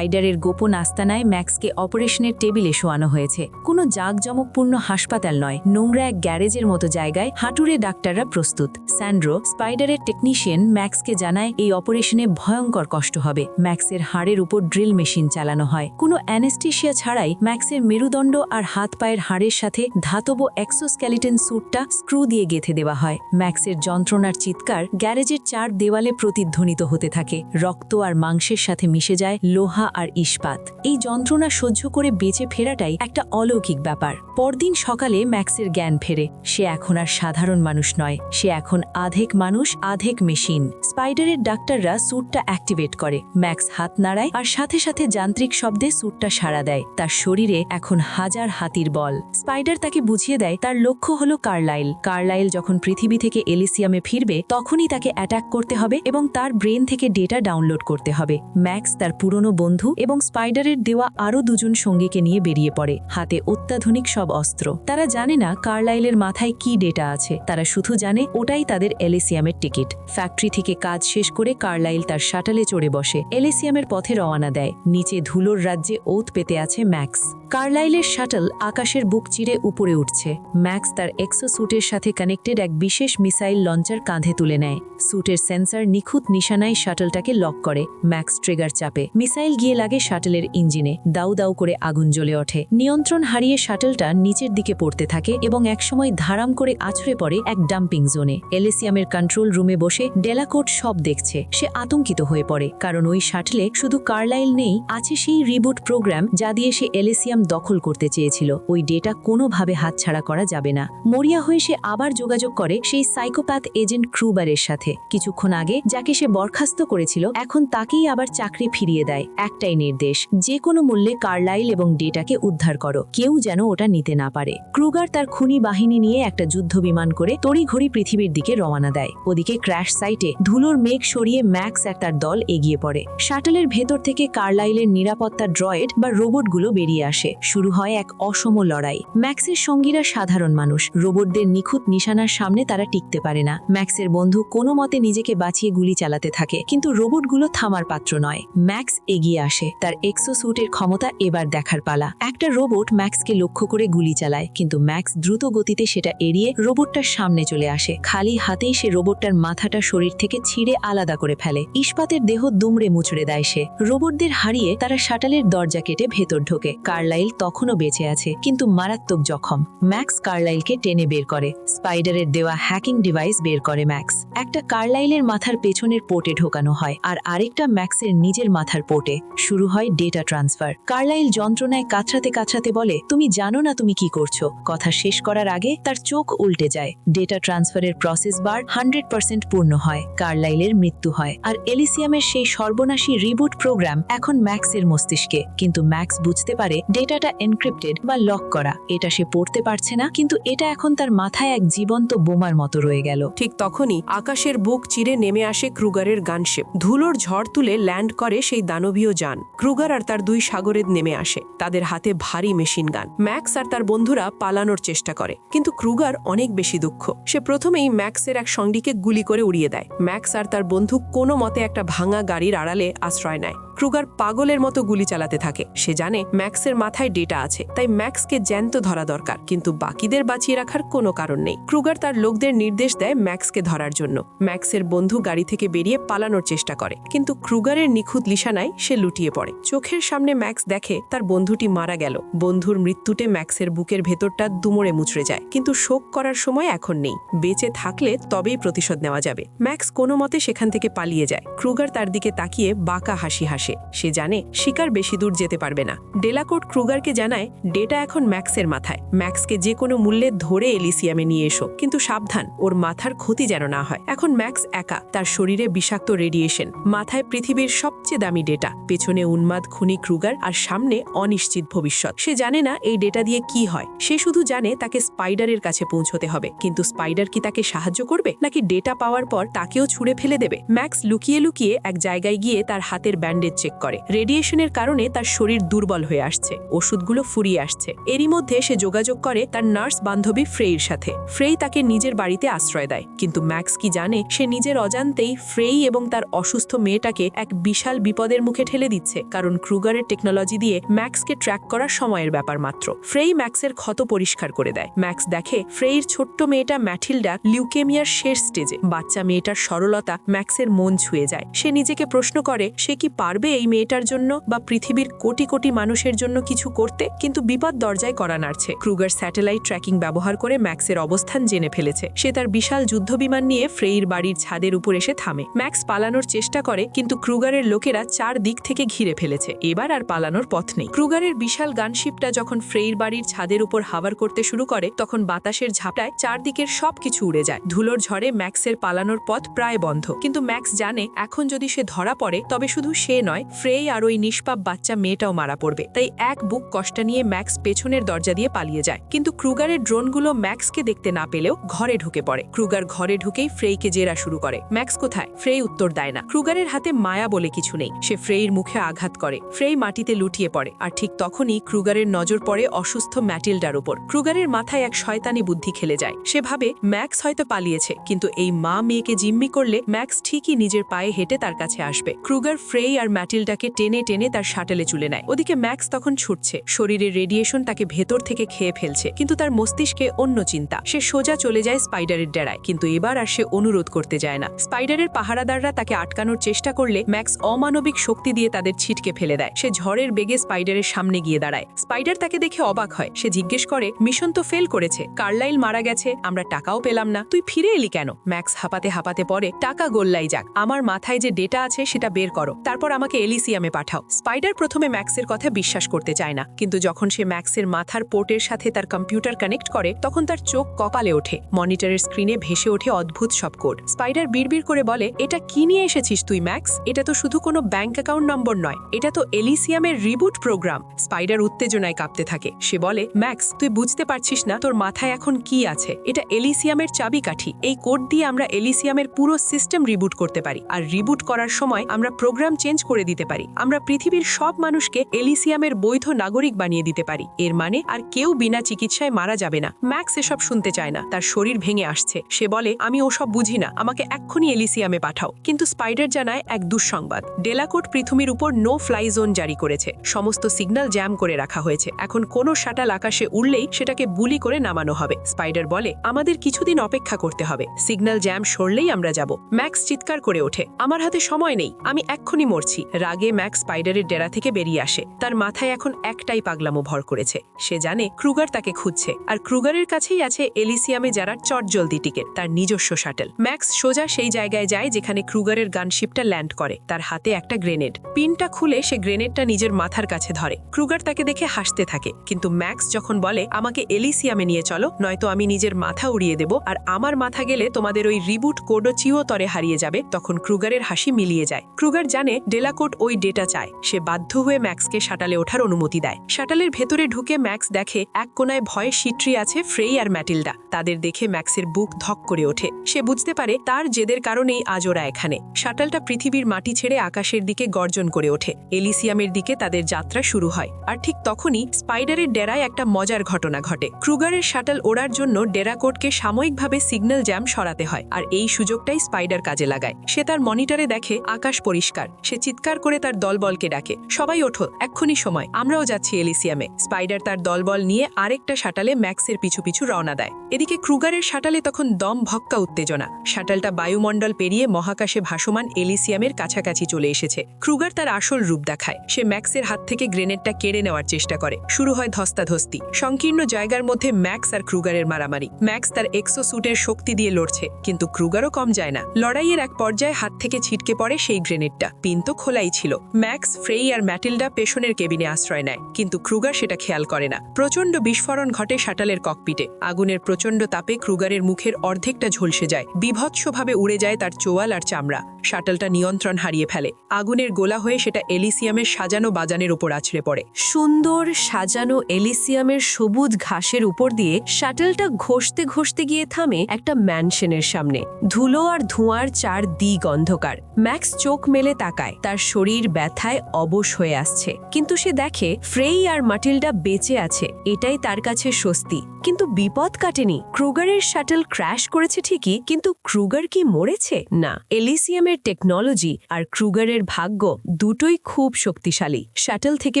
স্পাইডারের গোপন আস্তানায় ম্যাক্সকে অপারেশনের টেবিলে শোয়ানো হয়েছে। কোনো জাঁকজমকপূর্ণ হাসপাতাল নয়, নোংরা এক গ্যারেজের মতো জায়গায় হাঁটুরে ডাক্তাররা প্রস্তুত। স্যান্ড্রো, স্পাইডারের টেকনিশিয়ান, ম্যাক্সকে জানায় এই অপারেশনে ভয়ঙ্কর কষ্ট হবে। ম্যাক্সের হাড়ের উপর ড্রিল মেশিন চালানো হয়। কোনো অ্যানেস্টেশিয়া ছাড়াই ম্যাক্সের মেরুদণ্ড আর হাত পায়ের হাড়ের সাথে ধাতব এক্সোস্কেলিটন স্যুটটা স্ক্রু দিয়ে গেঁথে দেওয়া হয়। ম্যাক্সের যন্ত্রণার চিৎকার গ্যারেজের চার দেওয়ালে প্রতিধ্বনিত হতে থাকে। রক্ত আর মাংসের সাথে মিশে যায় লোহা আর ইস্পাত। এই যন্ত্রণা সহ্য করে বেঁচে ফেরাটাই একটা অলৌকিক ব্যাপার। পরদিন সকালে ম্যাক্সের জ্ঞান ফেরে। সে এখন আর সাধারণ মানুষ নয়। সে এখন আধেক মানুষ, আধেক মেশিন। স্পাইডারের ডাক্তাররা স্যুটটা অ্যাক্টিভেট করে। ম্যাক্স হাত নাড়ায় আর সাথে সাথে যান্ত্রিক শব্দে স্যুটটা সাড়া দেয়। তার শরীরে এখন হাজার হাতির বল। স্পাইডার তাকে বুঝিয়ে দেয়, তার লক্ষ্য হলো কার্লাইল। কার্লাইল যখন পৃথিবী থেকে এলিসিয়ামে ফিরবে, তখনই তাকে অ্যাটাক করতে হবে এবং তার ব্রেন থেকে ডেটা ডাউনলোড করতে হবে। ম্যাক্স তার পুরনো বন্ধু এবং স্পাইডারের দেওয়া আরও দুজন সঙ্গীকে নিয়ে বেরিয়ে পড়ে। হাতে অত্যাধুনিক সব অস্ত্র। তারা জানে না কার্লাইলের মাথায় কি ডেটা আছে। তারা শুধু জানে ওটাই তাদের এলিসিয়ামের টিকিট। ফ্যাক্টরি থেকে কাজ শেষ করে কার্লাইল তার শাটালে চড়ে বসে। এলিসিয়ামের পথে রওনা দেয়। নিচে ধুলোর রাজ্যে ওত পেতে আছে ম্যাক্স। কার্লাইলের শাটল আকাশের বুক চিরে উপরে উঠছে। ম্যাক্স তার এক্সো স্যুটের সাথে কানেক্টেড এক বিশেষ মিসাইল লঞ্চার কাঁধে তুলে নেয়। স্যুটের সেন্সার নিখুঁত নিশানায় শাটলটাকে লক করে। ম্যাক্স ট্রিগার চাপে। মিসাইল গিয়ে লাগে শাটলের ইঞ্জিনে দাউ দাউ করে আগুন জ্বলে ওঠে। নিয়ন্ত্রণ হারিয়ে শাটলটা নিচের দিকে পড়তে থাকে এবং একসময় ধারাম করে আছড়ে পড়ে এক ডাম্পিং জোনে। এলেসিয়ামের কন্ট্রোল রুমে বসে ডেলাকোট সব দেখছে। সে আতঙ্কিত হয়ে পড়ে, কারণ ওই শাটলে শুধু কার্লাইল নেই, আছে সেই রিবুট প্রোগ্রাম যা দিয়ে সে এলেসিয়াম দখল করতে চেয়েছিল। ওই ডেটা কোনোভাবে হাতছাড়া করা যাবে না। মরিয়া হয়ে সে আবার যোগাযোগ করে সেই সাইকোপ্যাথ এজেন্ট ক্রুবারের সাথে। কিছুক্ষণ আগে যাকে সে বরখাস্ত করেছিল, এখন তাকেই আবার চাকরি ফিরিয়ে দেয়। একটাই নির্দেশ যে কোনো মূল্যে কার্লাইল এবং ডেটাকে উদ্ধার করো। কেউ যেন ওটা নিতে না পারে। ক্রুগার তার খুনি বাহিনী নিয়ে একটা যুদ্ধ বিমান করে তড়িঘড়ি পৃথিবীর দিকে রওনা দেয়। ওদিকে ক্র্যাশ সাইটে ধুলোর মেঘ সরিয়ে ম্যাক্স আর তার দল এগিয়ে পড়ে। শাটলের ভেতর থেকে কার্লাইলের নিরাপত্তা ড্রয়েড বা রোবটগুলো বেরিয়ে আসে। শুরু হয় এক অসম লড়াই। ম্যাক্সের সঙ্গীরা সাধারণ মানুষ। রোবটদের নিখুঁত নিশানার সামনে তারা টিকতে পারে না। ম্যাক্সের বন্ধু কোনো মতে নিজেকে বাঁচিয়ে গুলি চালাতে থাকে, কিন্তু রোবটগুলো থামার পাত্র নয়। ম্যাক্স এগিয়ে আসে। তার এক্সো স্যুটের ক্ষমতা এবার দেখার পালা। একটা রোবট ম্যাক্সকে লক্ষ্য করে গুলি চালায়, কিন্তু ম্যাক্স দ্রুত গতিতে সেটা এড়িয়ে রোবটটার সামনে চলে আসে। খালি হাতেই সে রোবটটার মাথাটা শরীর থেকে ছিঁড়ে আলাদা করে ফেলে। ইস্পাতের দেহ দুমড়ে মুচড়ে দেয় সে। রোবটদের হারিয়ে তারা শাটালের দরজা কেটে ভেতর ঢোকে। কার্লাইল তখনও বেঁচে আছে, কিন্তু মারাত্মক জখম। ম্যাক্স কার্লাইলকে টেনে বের করে। স্পাইডারের দেওয়া হ্যাকিং ডিভাইস বের করে ম্যাক্স। একটা কার্লাইলের মাথার পেছনের পোটে ঢোকানো হয়, আর আরেকটা ম্যাক্সের নিজের মাথার পোর্টে। শুরু হয় ডেটা ট্রান্সফার কার্লাইল যন্ত্রণায় কাছড়াতে কাছড়াতে বলে, তুমি জানো না তুমি কি করছ? কথা শেষ করার আগে তার চোখ উল্টে যায়। ডেটা ট্রান্সফারের প্রসেস বার হান্ড্রেড পার্সেন্ট পূর্ণ হয়। কার্লাইলের মৃত্যু হয়। আর এলিসিয়ামের সেই সর্বনাশী রিবুট প্রোগ্রাম এখন ম্যাক্সের মস্তিষ্কে। কিন্তু ম্যাক্স বুঝতে পারে ডেটাটা এনক্রিপ্টেড বা লক করা। এটা সে পড়তে পারছে না, কিন্তু এটা এখন তার মাথায় এক জীবন্ত বোমার মতো রয়ে গেল। ঠিক তখনই আকাশের বুক চিরে নেমে আসে ক্রুগারের গানশেপ। ধুলোর ঝড় তুলে ল্যান্ড করে সেই দানবীয় যান। ক্রুগার আর তার দুই সাগরের নেমে আসে। তাদের হাতে ভারী মেশিন গান। ম্যাক্স আর তার বন্ধুরা পালানোর চেষ্টা করে। কিন্তু ক্রুগার অনেক বেশি দুঃখ। সে প্রথমেই ম্যাক্সের এক সঙ্গীকে গুলি করে উড়িয়ে দেয়। ম্যাক্স আর তার বন্ধু কোনো মতে একটা ভাঙা গাড়ির আড়ালে আশ্রয় নেয়। ক্রুগার পাগলের মতো গুলি চালাতে থাকে। সে জানে ম্যাক্সের মাথায় ডেটা আছে, তাই ম্যাক্সকে জ্যান্ত ধরা দরকার, কিন্তু বাকিদের বাঁচিয়ে রাখার কোনো কারণ নেই। ক্রুগার তার লোকদের নির্দেশ দেয় ম্যাক্সকে ধরার জন্য। ম্যাক্সের বন্ধু গাড়ি থেকে বেরিয়ে পালানোর চেষ্টা করে, কিন্তু ক্রুগারের নিখুঁত লিশানায় সে লুটিয়ে পড়ে। চোখের সামনে ম্যাক্স দেখে তার বন্ধুটি মারা গেল। বন্ধুর মৃত্যুতে ম্যাক্সের বুকের ভেতরটা দুমড়ে মুচড়ে যায়, কিন্তু শোক করার সময় এখন নেই। বেঁচে থাকলে তবেই প্রতিশোধ নেওয়া যাবে। ম্যাক্স কোনো মতে সেখান থেকে পালিয়ে যায়। ক্রুগার তার দিকে তাকিয়ে বাঁকা হাসি হাসে। আসে সে জানে শিকার বেশি দূর যেতে পারবে না। ডেলাকোট ক্রুগারকে জানায়, ডেটা এখন ম্যাক্সের মাথায়। ম্যাক্সকে যে কোনো মূল্যে ধরে এলিসিয়ামে নিয়ে এসো। কিন্তু সাবধান, ওর মাথার ক্ষতি যেন না হয়। এখন ম্যাক্স একা, তার শরীরে বিষাক্ত রেডিয়েশন। মাথায় পৃথিবীর সবচেয়ে দামি ডেটা। পেছনে উন্মাদ খুনি ক্রুগার আর সামনে অনিশ্চিত ভবিষ্যৎ। সে জানে না এই ডেটা দিয়ে কি হয়। সে শুধু জানে তাকে স্পাইডারের কাছে পৌঁছতে হবে। কিন্তু স্পাইডার কি তাকে সাহায্য করবে? নাকি ডেটা পাওয়ার পর তাকেও ছুঁড়ে ফেলে দেবে? ম্যাক্স লুকিয়ে লুকিয়ে এক জায়গায় গিয়ে তার হাতের ব্যান্ডেজ চেক করে। রেডিয়েশনের কারণে তার শরীর দুর্বল হয়ে আসছে। ওষুধগুলো ফুরিয়ে আসছে। এরই মধ্যে সে যোগাযোগ করে তার নার্স বান্ধবী ফ্রেইর সাথে। ফ্রেই তাকে নিজের বাড়িতে আশ্রয় দেয়। কিন্তু ম্যাক্স কি জানে, সে নিজের অজান্তেই ফ্রেই এবং তার অসুস্থ মেয়েটাকে এক বিশাল বিপদের মুখে ঠেলে দিচ্ছে। কারণ ক্রুগারের টেকনোলজি দিয়ে ম্যাক্সকে ট্র্যাক করা সময়ের ব্যাপার মাত্র। ফ্রেই ম্যাক্সের ক্ষত পরিষ্কার করে দেয়। ম্যাক্স দেখে ফ্রেইর ছোট্ট মেয়েটা ম্যাথিল্ডা লিউকেমিয়ার শেষ স্টেজে। বাচ্চা মেয়েটার সরলতা ম্যাক্সের মন ছুঁয়ে যায়। সে নিজেকে প্রশ্ন করে, সে কি পারবে এই মেয়েটার জন্য বা পৃথিবীর কোটি কোটি মানুষের জন্য কিছু করতে কিন্তু বিপদ দরজায় করা নাড়ছে। ক্রুগার স্যাটেলাইট ট্র্যাকিং ব্যবহার করে ম্যাক্সের অবস্থান জেনে ফেলেছে। সে তার বিশাল যুদ্ধবিমান নিয়ে ফ্রেইর বাড়ির ছাদের উপর এসে থামে। ম্যাক্স পালানোর চেষ্টা করে, কিন্তু ক্রুগারের লোকেরা চার দিক থেকে ঘিরে ফেলেছে। এবার আর পালানোর পথ নেই। ক্রুগারের বিশাল গানশিপটা যখন ফ্রেইর বাড়ির ছাদের উপর হাওয়ার করতে শুরু করে, তখন বাতাসের ঝাপটায় চারদিকের সবকিছু উড়ে যায়। ধুলোর ঝড়ে ম্যাক্সের পালানোর পথ প্রায় বন্ধ। কিন্তু ম্যাক্স জানে, এখন যদি সে ধরা পড়ে, তবে শুধু সে নয় ফ্রেই আর ওই নিষ্পাপ বাচ্চা মেয়েটাও মারা পড়বে। তাই এক বুক কষ্ট নিয়ে ম্যাক্স পেছনের দরজা দিয়ে পালিয়ে যায়। কিন্তু ক্রুগারের ড্রোনগুলো ম্যাক্সকে দেখতে না পেলেও ঘরে ঢুকে পড়ে। ক্রুগার ঘরে ঢুকেই ফ্রেইকে জেরা শুরু করে। ম্যাক্স কোথায়? ফ্রেই উত্তর দেয় না। ক্রুগারের হাতে মায়া বলে কিছু নেই। সে ফ্রেইর মুখে আঘাত করে। ফ্রেই মাটিতে লুটিয়ে পড়ে। আর ঠিক তখনই ক্রুগারের নজর পড়ে অসুস্থ ম্যাটিল্ডার উপর ক্রুগারের মাথায় এক শয়তানি বুদ্ধি খেলে যায়। সে ভাবে, ম্যাক্স হয়তো পালিয়েছে। কিন্তু এই মা মেয়েকে জিম্মি করলে ম্যাক্স ঠিকই নিজের পায়ে হেঁটে তার কাছে আসবে। ক্রুগার ফ্রেই আর ম্যাটিল্ডাকে টেনে টেনে তার শাটেলে চুলে নেয়। ওদিকে ম্যাক্স তখন ছুটছে। শরীরের রেডিয়েশন তাকে ভেতর থেকে খেয়ে ফেলছে। কিন্তু তার মস্তিষ্কে অন্য চিন্তা। সে সোজা চলে যায় স্পাইডারের ডেরায়। কিন্তু এবার আর সে অনুরোধ করতে যায় না। স্পাইডারের পাহারাদাররা তাকে আটকানোর চেষ্টা করলে ম্যাক্স অমানবিক শক্তি দিয়ে তাদের ছিটকে ফেলে দেয়। সে ঝড়ের বেগে স্পাইডারের সামনে গিয়ে দাঁড়ায়। স্পাইডার তাকে দেখে অবাক হয়। সে জিজ্ঞেস করে, মিশন তো ফেল করেছে। কার্লাইল মারা গেছে। আমরা টাকাও পেলাম না। তুই ফিরে এলি কেন? ম্যাক্স হাঁপাতে হাঁপাতে পরে টাকা গোল্লাই যাক। আমার মাথায় যে ডেটা আছে সেটা বের করো। তারপর আমাকে এলিসিয়ামে পাঠাও। স্পাইডার প্রথমে ম্যাক্সের কথা বিশ্বাস করতে চায় না, কিন্তু যখন সে ম্যাক্সের মাথার পোর্টের সাথে তার কম্পিউটার কানেক্ট করে, তখন তার চোখ কপালে ওঠে। মনিটরের স্ক্রিনে ভেসে ওঠে অদ্ভুত সব কোড। স্পাইডার বিড়বিড় করে বলে, এটা কি নিয়ে এসেছিস তুই, ম্যাক্স? এটা তো শুধু কোনো ব্যাংক অ্যাকাউন্ট নম্বর নয়, এটা তো এলিসিয়ামের রিবুট প্রোগ্রাম। স্পাইডার উত্তেজনায় কাঁপতে থাকে। সে বলে, ম্যাক্স, তুই বুঝতে পারছিস না তোর মাথায় এখন কি আছে? এটা এলিসিয়ামের চাবিকাঠি। এই কোড দিয়ে আমরা এলিসিয়ামের পুরো সিস্টেম রিবুট করতে পারি। আর রিবুট করার সময় আমরা প্রোগ্রাম চেঞ্জ করে দিতে পারি। আমরা পৃথিবীর সব মানুষকে এলিসিয়ামের বৈধ নাগরিক বানিয়ে দিতে পারি। এর মানে আর কেউ বিনা চিকিৎসায় মারা যাবে না। ম্যাক্স এসব শুনতে চায় না। তার শরীর ভেঙে আসছে। সে বলে, আমি ওসব বুঝি না। আমাকে এক্ষুনি এলিসিয়ামে পাঠাও। কিন্তু স্পাইডার জানায় এক দুঃসংবাদ। ডেলাকোট পৃথিবীর উপর নো ফ্লাই জোন জারি করেছে। সমস্ত সিগন্যাল জ্যাম করে রাখা হয়েছে। এখন কোনো শাটাল আকাশে উড়লেই সেটাকে বুলি করে নামানো হবে। স্পাইডার বলে, আমাদের কিছুদিন অপেক্ষা করতে হবে। সিগন্যাল জ্যাম সরলেই আমরা যাব। ম্যাক্স চিৎকার করে ওঠে, আমার হাতে সময় নেই। আমি এক্ষুনি মরছি। রাগে ম্যাক্স স্পাইডারের ডেরা থেকে বেরিয়ে আসে। তার মাথায় এখন একটাই পাগলামো ভর করেছে। সে জানে ক্রুগার তাকে খুঁজছে। আর ক্রুগারের কাছেই আছে এলিসিয়ামে যারা চটজলদি টিকেট তার নিজস্ব শাটেল। ম্যাক্স সোজা সেই জায়গায় যায় যেখানে ক্রুগারের গানশিপটা ল্যান্ড করে। তার হাতে একটা গ্রেনেড। পিনটা খুলে সে গ্রেনেডটা নিজের মাথার কাছে ধরে। ক্রুগার তাকে দেখে হাসতে থাকে। কিন্তু ম্যাক্স যখন বলে, আমাকে এলিসিয়ামে নিয়ে চলো, নয়তো আমি নিজের মাথা উড়িয়ে দেব, আর আমার মাথা গেলে তোমাদের ওই রিবুট কোডও চিওতরে হারিয়ে যাবে, তখন ক্রুগারের হাসি মিলিয়ে যায়। ক্রুগার জানে ডেলাকোট ওই ডেটা চায়। সে বাধ্য হয়ে ম্যাক্সকে শাটালে ওঠার অনুমতি দেয়। শাটালের ভেতরে ঢুকে ম্যাক্স দেখে এক কোনায় ভয়ে সিট্রি আছে ফ্রেই আর ম্যাটিল্ডা। তাদের দেখে ম্যাক্সের বুক ধক করে ওঠে। সে বুঝতে পারে তার জেদের কারণেই আজ ওরা এখানে। শাটালটা পৃথিবীর মাটি ছেড়ে আকাশের দিকে গর্জন করে ওঠে। এলিসিয়ামের দিকে তাদের যাত্রা শুরু হয়। আর ঠিক তখনই স্পাইডারের ডেরায় একটা মজার ঘটনা ঘটে। ক্রুগারের শাটাল ওড়ার জন্য ডেরাকোটকে সাময়িকভাবে সিগন্যাল জ্যাম সরাতে হয়। আর এই সুযোগটাই স্পাইডার কাজে লাগায়। সে তার মনিটরে দেখে আকাশ পরিষ্কার। সে চিৎকার করে তার দলবলকে ডাকে। সবাই ওঠো, এক্ষুনি সময়। আমরাও যাচ্ছি এলিসিয়ামে। স্পাইডার তার দলবল নিয়ে আরেকটা শাটালে ম্যাক্সের পিছু পিছু রওনা দেয়। এদিকে ক্রুগারের শাটালে তখন দম ভক্কা উত্তেজনা। শাটালটা বায়ুমণ্ডল পেরিয়ে মহাকাশে ভাসমান এলিসিয়ামের কাছাকাছি চলে এসেছে। ক্রুগার তার আসল রূপ দেখায়। সে ম্যাক্সের হাত থেকে গ্রেনেডটা কেড়ে নেওয়ার চেষ্টা করে। শুরু হয় ধস্তাধস্তি। সংকীর্ণ জায়গার মধ্যে ম্যাক্স আর ক্রুগারের মারামারি। ম্যাক্স তার এক্সো স্যুটের শক্তি দিয়ে লড়ছে, কিন্তু ক্রুগারও কম যায় না। লড়াইয়ের এক পর্যায়ে হাত থেকে ছিটকে পড়ে সেই গ্রেনেডটা। পিন তো খোলা খোলাই ছিল। ম্যাক্স, ফ্রেই আর ম্যাটিল্ডা পেছনের কেবিনে আশ্রয় নেয়, কিন্তু ক্রুগার সেটা খেয়াল করে না। প্রচণ্ড বিস্ফোরণ ঘটে শাটালের ককপিটে। আগুনের প্রচণ্ড তাপে ক্রুগারের মুখের অর্ধেকটা ঝলসে যায়। বিভৎসভাবে উড়ে যায় তার চোয়াল আর চামড়া। শাটলটা নিয়ন্ত্রণ হারিয়ে ফেলে। আগুনের গোলা হয়ে সেটা এলিসিয়ামের সাজানো বাজানের উপর আছড়ে পড়ে। সুন্দর সাজানো এলিসিয়ামের সবুজ ঘাসের উপর দিয়ে শাটলটা ঘষতে ঘষতে গিয়ে থামে একটা ম্যানশনের সামনে। ধুলো আর ধোঁয়ার চার দিক অন্ধকার। ম্যাক্স চোখ মেলে তাকায়। তার শরীর ব্যথায় অবশ হয়ে আসছে। কিন্তু সে দেখে, ফ্রেই আর মাটিল্ডা বেঁচে আছে, এটাই তার কাছে স্বস্তি। কিন্তু বিপদ কাটেনি। ক্রুগারের শাটল ক্র্যাশ করেছে ঠিকই, কিন্তু ক্রুগার কি মরেছে? না, এলিসিয়ামের টেকনোলজি আর ক্রুগারের ভাগ্য দুটোই খুব শক্তিশালী। শাটল থেকে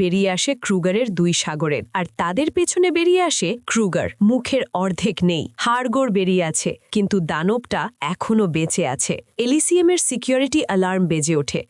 বেরিয়ে আসে ক্রুগারের দুই সাগরের আর তাদের পেছনে বেরিয়ে আসে ক্রুগার। মুখের অর্ধেক নেই, হাড়গোড় বেরিয়ে আছে, কিন্তু দানবটা এখনও বেঁচে আছে। এলিসিয়ামের সিকিউরিটি অ্যালার্ম বেজে ওঠে।